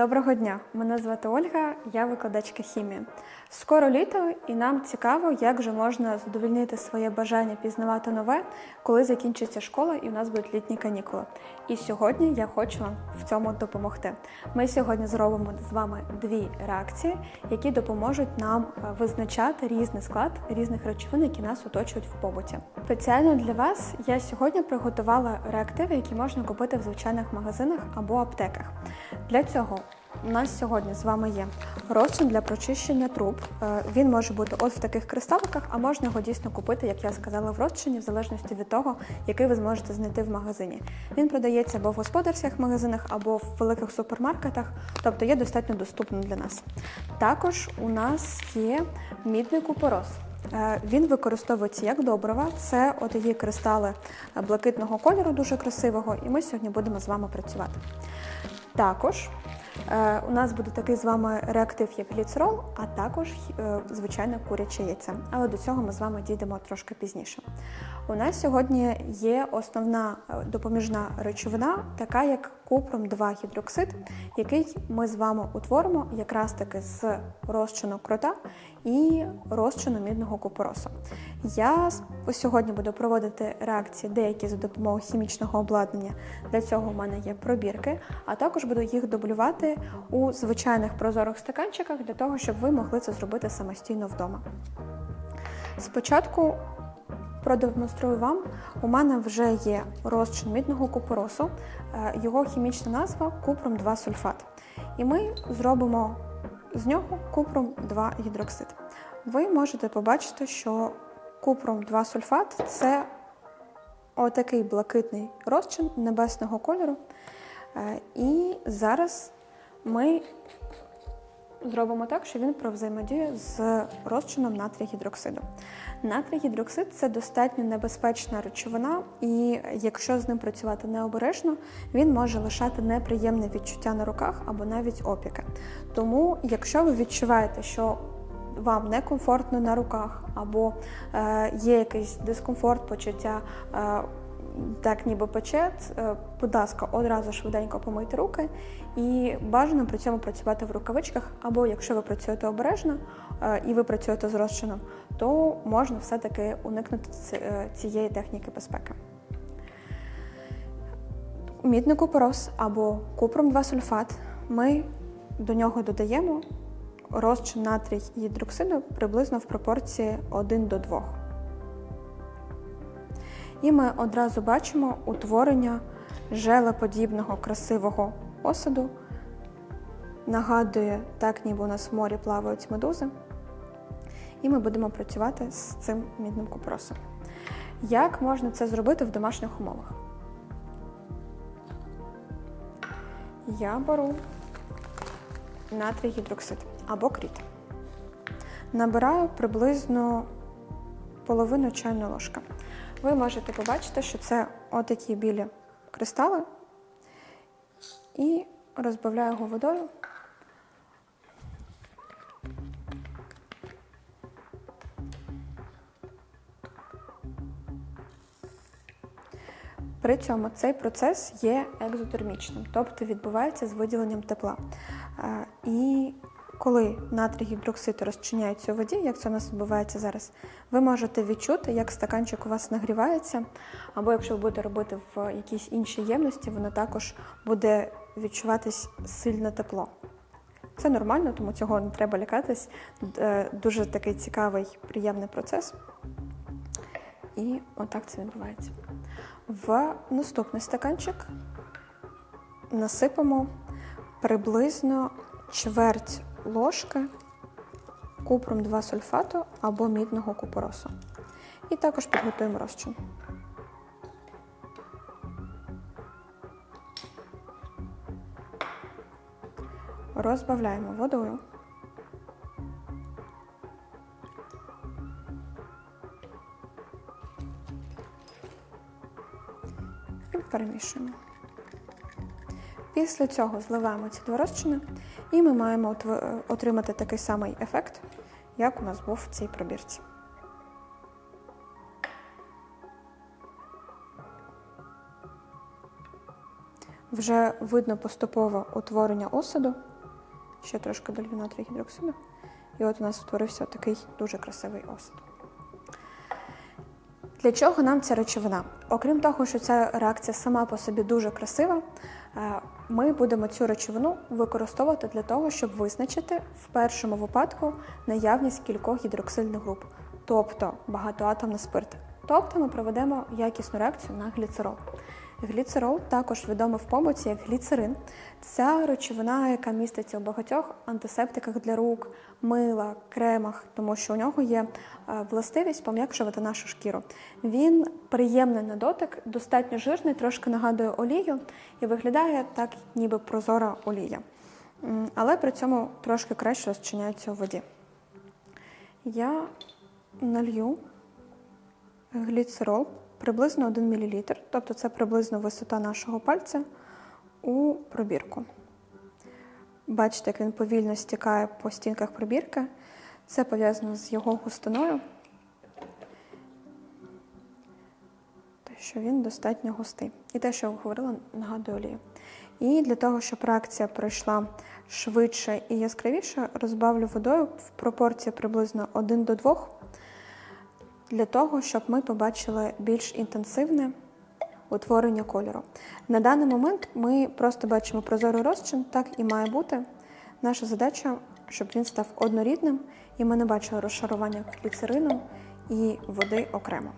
Доброго дня! Мене звати Ольга, я викладачка хімії. Скоро літо, і нам цікаво, як же можна задовольнити своє бажання пізнавати нове, коли закінчиться школа і у нас будуть літні канікули. І сьогодні я хочу вам в цьому допомогти. Ми сьогодні зробимо з вами дві реакції, які допоможуть нам е, визначати різний склад різних речовин, які нас оточують в побуті. Спеціально для вас я сьогодні приготувала реактиви, які можна купити в звичайних магазинах або аптеках. Для цього у нас сьогодні з вами є розчин для прочищення труб. Е, Він може бути от в таких кристаликах, а можна його дійсно купити, як я сказала, в розчині, в залежності від того, який ви зможете знайти в магазині. Він продається або в господарських магазинах, або в великих супермаркетах, тобто є достатньо доступним для нас. Також у нас є мідний купорос. Е, Він використовується як добрива. Це отакі кристали блакитного кольору, дуже красивого, і ми сьогодні будемо з вами працювати. Також у нас буде такий з вами реактив, як гліцерол, а також е, звичайне куряче яйце. Але до цього ми з вами дійдемо трошки пізніше. У нас сьогодні є основна е, допоміжна речовина, така як купром 2 гідроксид, який ми з вами утворимо якраз таки з розчину крота і розчину мідного купоросу. Я сьогодні буду проводити реакції деякі за допомогою хімічного обладнання. Для цього у мене є пробірки, а також буду їх дублювати у звичайних прозорих стаканчиках для того, щоб ви могли це зробити самостійно вдома. Спочатку продемонструю вам. У мене вже є розчин мідного купоросу, е, його хімічна назва купром 2 сульфат. І ми зробимо з нього купром 2 гідроксид. Ви можете побачити, що купром 2 сульфат це отакий блакитний розчин небесного кольору. Е, І зараз ми зробимо так, що він провзаємодіє з розчином натрій гідроксиду. Натрій гідроксид це достатньо небезпечна речовина, і якщо з ним працювати необережно, він може лишати неприємне відчуття на руках або навіть опіки. Тому, якщо ви відчуваєте, що вам некомфортно на руках, або е, є якийсь дискомфорт, почуття. Е, так ніби пече, е, будь ласка, одразу швиденько помийте руки і бажано при цьому працювати в рукавичках, або якщо ви працюєте обережно е, і ви працюєте з розчином, то можна все-таки уникнути е, цієї техніки безпеки. Мідний купорос або купром 2 сульфат ми до нього додаємо розчин натрій гідроксиду приблизно в пропорції 1 до 2. І ми одразу бачимо утворення желеподібного красивого осаду. Нагадує, так ніби у нас в морі плавають медузи. І ми будемо працювати з цим мідним купоросом. Як можна це зробити в домашніх умовах? Я беру натрій гідроксид або кріт. Набираю приблизно половину чайної ложки. Ви можете побачити, що це отакі білі кристали, і розбавляю його водою. При цьому цей процес є екзотермічним, тобто відбувається з виділенням тепла. Е, І коли натрій гідроксид розчиняється у воді, як це у нас відбувається зараз, ви можете відчути, як стаканчик у вас нагрівається, або якщо ви будете робити в якійсь іншій ємності, воно також буде відчуватись сильне тепло. Це нормально, тому цього не треба лякатись. Е, Дуже такий цікавий, приємний процес. І отак це відбувається. В наступний стаканчик насипаємо приблизно чверть ложки купром 2 сульфату або мідного купоросу. І також підготуємо розчин. Розбавляємо водою. і перемішуємо. Після цього зливаємо ці два розчини, і ми маємо отримати такий самий ефект, як у нас був в цій пробірці. Вже видно поступове утворення осаду, ще трошки натрію. І от у нас утворився такий дуже красивий осад. Для чого нам ця речовина? Окрім того, що ця реакція сама по собі дуже красива, е, ми будемо цю речовину використовувати для того, щоб визначити в першому випадку наявність кількох гідроксильних груп, тобто багатоатомний спирт. Тобто ми проведемо якісну реакцію на гліцерол. Гліцерол також відомий в побуті як гліцерин. Ця речовина, яка міститься у багатьох антисептиках для рук, мила, кремах, тому що у нього є е, властивість пом'якшувати нашу шкіру. Він приємний на дотик, достатньо жирний, трошки нагадує олію і виглядає так, ніби прозора олія. Але при цьому трошки краще розчиняється у воді. Я налью гліцерол приблизно 1 мл, тобто це приблизно висота нашого пальця у пробірку. Бачите, як він повільно стікає по стінках пробірки. Це пов'язано з його густиною, те, що він достатньо густий. І те, що я говорила, нагадує олію. І для того, щоб реакція пройшла швидше і яскравіше, розбавлю водою в пропорції приблизно 1 до 2 для того, щоб ми побачили більш інтенсивне утворення кольору. На даний момент ми просто бачимо прозорий розчин, так і має бути. Наша задача, щоб він став однорідним, і ми не бачили розшарування гліцерину і води окремо.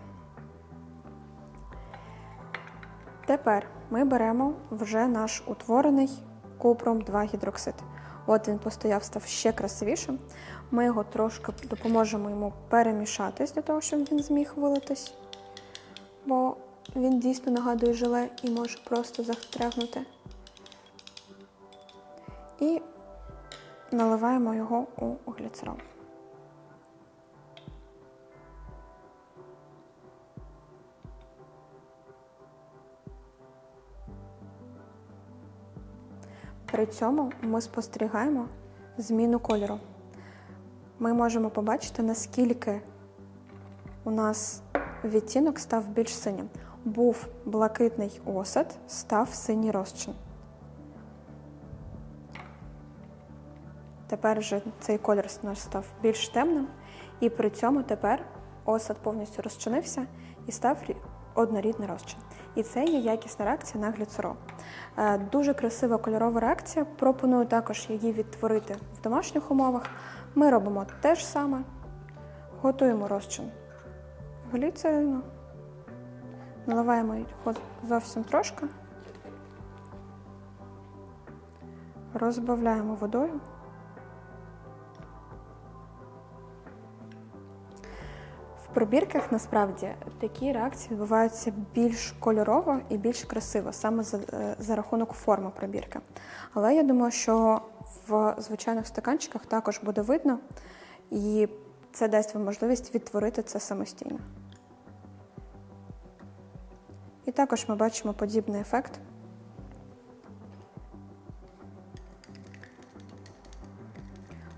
Тепер ми беремо вже наш утворений купром 2 гідроксид. От він постояв, став ще красивішим. Ми його трошки допоможемо йому перемішатись для того, щоб він зміг вилитись, бо він дійсно нагадує желе і може просто застрягнути. І наливаємо його у гліцерол. При цьому ми спостерігаємо зміну кольору. Ми можемо побачити, наскільки у нас відтінок став більш синім. Був блакитний осад, став синій розчин. Тепер вже цей колір наш став більш темним, і при цьому тепер осад повністю розчинився і став однорідний розчин. І це є якісна реакція на гліцерол. Е, Дуже красива кольорова реакція. Пропоную також її відтворити в домашніх умовах. Ми робимо те ж саме, готуємо розчин. Гліцерину, наливаємо його зовсім трошки, розбавляємо водою. Пробірках насправді такі реакції відбуваються більш кольорово і більш красиво, саме за, е, за рахунок форми пробірки. Але я думаю, що в звичайних стаканчиках також буде видно, і це дасть вам можливість відтворити це самостійно. І також ми бачимо подібний ефект.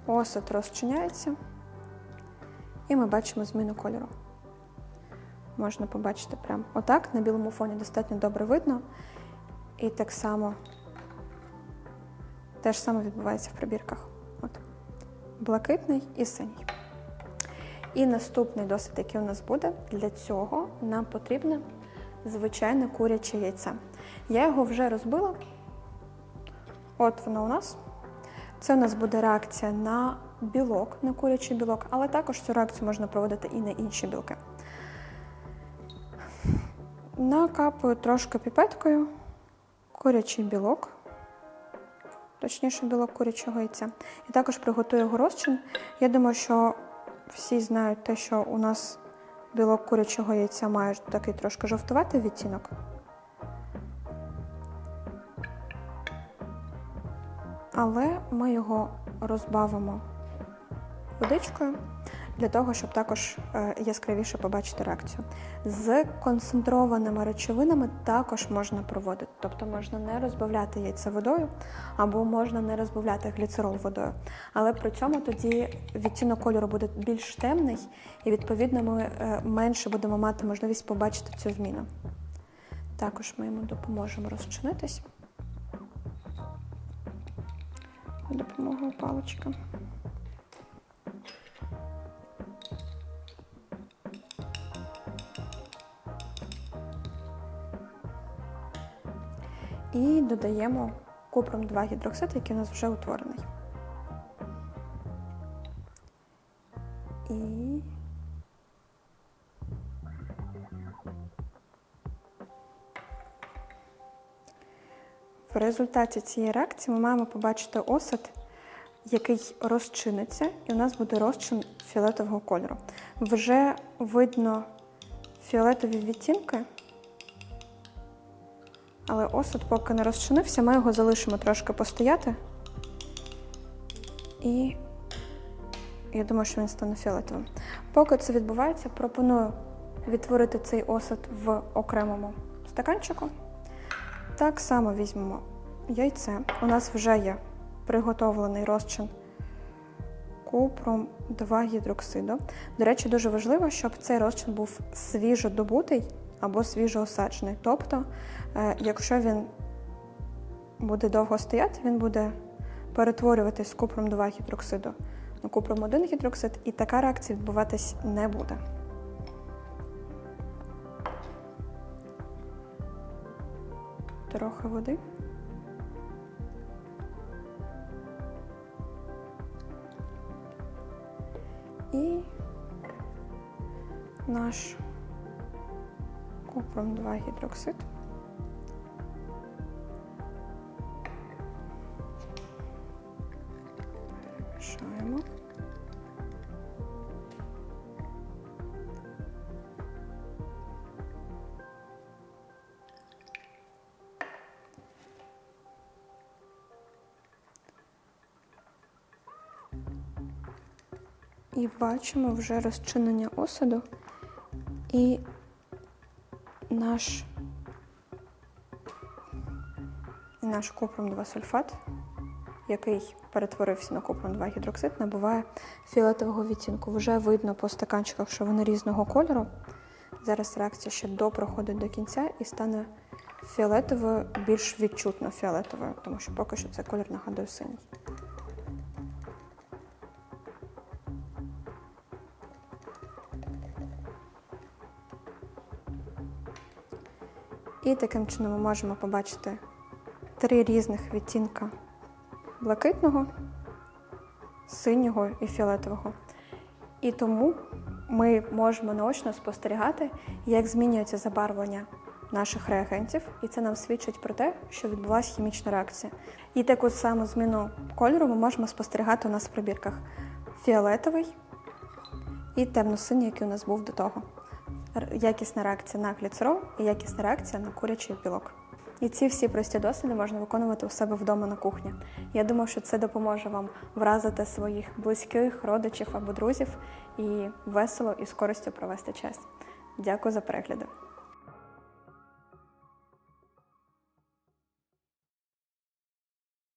Осад розчиняється. І ми бачимо зміну кольору. Можна побачити прямо отак. На білому фоні достатньо добре видно. І так само те ж саме відбувається в прибірках. От. Блакитний і синій. І наступний досвід, який у нас буде, для цього нам потрібне звичайне куряче яйце. Я його вже розбила. От воно у нас. Це у нас буде реакція на білок, на курячий білок, але також цю реакцію можна проводити і на інші білки. Накапую трошки піпеткою курячий білок, точніше білок курячого яйця. І також приготую його. Я думаю, що всі знають те, що у нас білок курячого яйця має такий трошки жовтуватий відтінок. Але ми його розбавимо водичкою для того, щоб також е, яскравіше побачити реакцію. З концентрованими речовинами також можна проводити, тобто можна не розбавляти яйце водою або можна не розбавляти гліцерол водою. Але при цьому тоді відтінок кольору буде більш темний, і відповідно ми е, менше будемо мати можливість побачити цю зміну. Також ми йому допоможемо розчинитись. допомогою палички. І додаємо купром 2 гідроксид, який у нас вже утворений. І в результаті цієї реакції ми маємо побачити осад, який розчиниться, і у нас буде розчин фіолетового кольору. Вже видно фіолетові відтінки, але осад поки не розчинився, ми його залишимо трошки постояти. І я думаю, що він стане фіолетовим. Поки це відбувається, пропоную відтворити цей осад в окремому стаканчику. Так само візьмемо яйце. У нас вже є приготовлений розчин купром 2 гідроксиду. До речі, дуже важливо, щоб цей розчин був свіжодобутий або свіжоосаджений. Тобто, е, якщо він буде довго стояти, він буде перетворюватись з купром 2 гідроксиду на купром 1 гідроксид, і така реакція відбуватись не буде. Трохи води. І наш купром 2 гідроксид. Перемішаємо. І бачимо вже розчинення осаду і наш, наш купром 2 сульфат, який перетворився на купром 2 гідроксид, набуває фіолетового відтінку. Вже видно по стаканчиках, що вони різного кольору. Зараз реакція ще допроходить до кінця і стане фіолетовою, більш відчутно фіолетовою, тому що поки що цей колір нагадує синій. І таким чином ми можемо побачити три різних відтінка блакитного, синього і фіолетового. І тому ми можемо наочно спостерігати, як змінюється забарвлення наших реагентів, і це нам свідчить про те, що відбулася хімічна реакція. І таку саму зміну кольору ми можемо спостерігати у нас в прибірках фіолетовий і темно-синій, який у нас був до того якісна реакція на гліцерол і якісна реакція на курячий білок. І ці всі прості досліди можна виконувати у себе вдома на кухні. Я думаю, що це допоможе вам вразити своїх близьких, родичів або друзів і весело і з користю провести час. Дякую за перегляди.